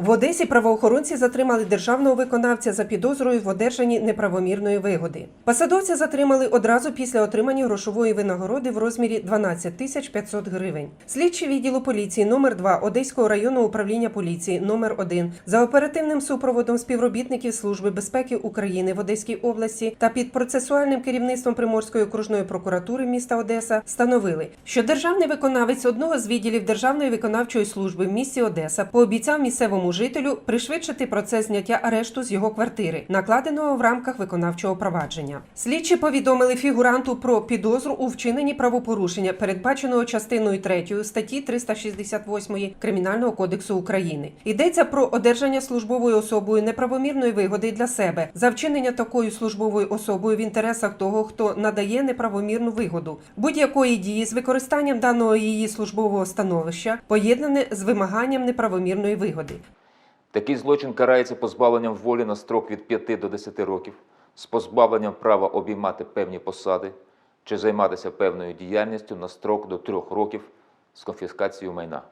В Одесі правоохоронці затримали державного виконавця за підозрою в одержанні неправомірної вигоди. Посадовця затримали одразу після отримання грошової винагороди в розмірі 12 тисяч 500 гривень. Слідчі відділу поліції номер 2 Одеського районного управління поліції номер 1 за оперативним супроводом співробітників Служби безпеки України в Одеській області та під процесуальним керівництвом Приморської окружної прокуратури міста Одеса встановили, що державний виконавець одного з відділів Державної виконавчої служби в місті Одеса пообіцяв місцевому жителю пришвидшити процес зняття арешту з його квартири, накладеного в рамках виконавчого провадження. Слідчі повідомили фігуранту про підозру у вчиненні правопорушення, передбаченого частиною 3 статті 368 Кримінального кодексу України. Йдеться про одержання службовою особою неправомірної вигоди для себе за вчинення такою службовою особою в інтересах того, хто надає неправомірну вигоду будь-якої дії з використанням даного її службового становища, поєднане з вимаганням неправомірної вигоди. Такий злочин карається позбавленням волі на строк від 5 до 10 років, з позбавленням права обіймати певні посади чи займатися певною діяльністю на строк до 3 років з конфіскацією майна.